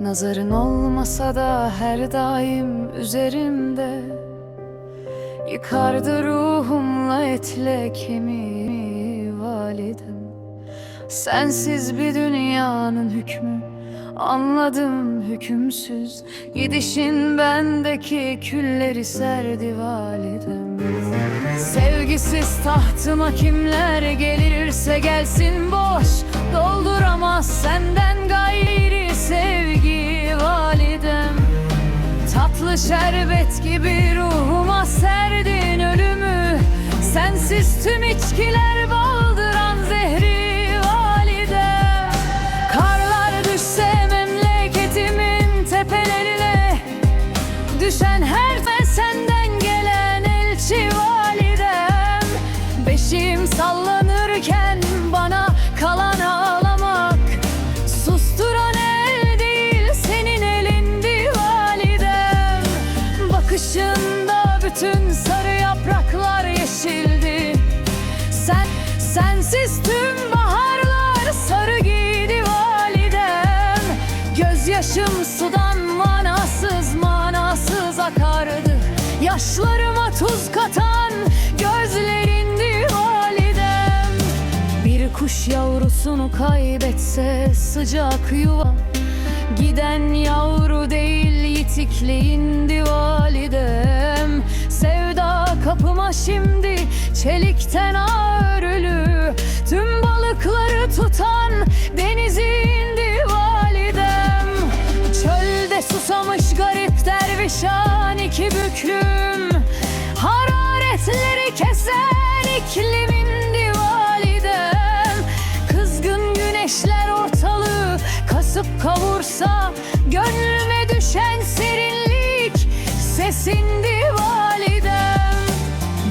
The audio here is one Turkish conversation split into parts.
Nazarın olmasa da her daim üzerimde. Yıkardı ruhumla etle kemiğimi validem. Sensiz bir dünyanın hükmü Anladım hükümsüz. Gidişin bendeki külleri serdi validem. Sevgisiz tahtıma kimler gelirse gelsin boş. Dolduramaz şerbet gibi ruhuma serdin ölümü. Sensiz tüm içkiler baldıran zehri validem Karlar düşse memleketimin tepelerine. Düşen her fe senden gelen elçi validem. Beşiğim sallanırken sensiz tüm baharlar sarı giydi validem. Gözyaşım sudan manasız manasız akardı. Yaşlarıma tuz katan gözlerindi validem. Bir kuş yavrusunu kaybetse sıcak yuva. Giden yavru değil yitikliğindi validem. Sevda kapıma şimdi çelikten örülü dervişan iki büklüm Hararetleri kesen iklimindi validem Kızgın güneşler ortalığı kasıp kavursa Gönlüme düşen serinlik sesindi validem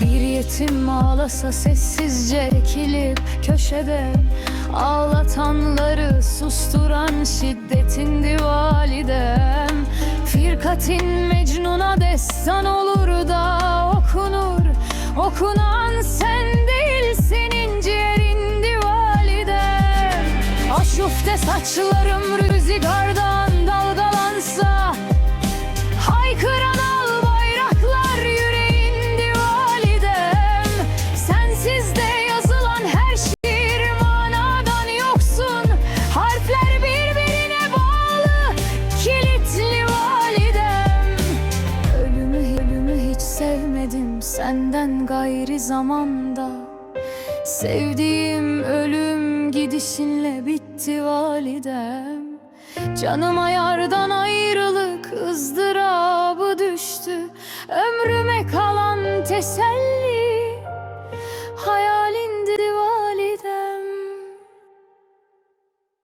Bir yetim ağlasa sessizce ekilip köşede Ağlatanları susturan şiddetindi validem Firkatin destan olur da okunur. Okunan sen değil senin ciğerindi validem Aşufte saçlarım rüzgardan senden gayri zamanda. Sevdiğim ölüm gidişinle bitti validem. Canıma yardan ayrılık ızdırabı düştü. Ömrüme kalan teselli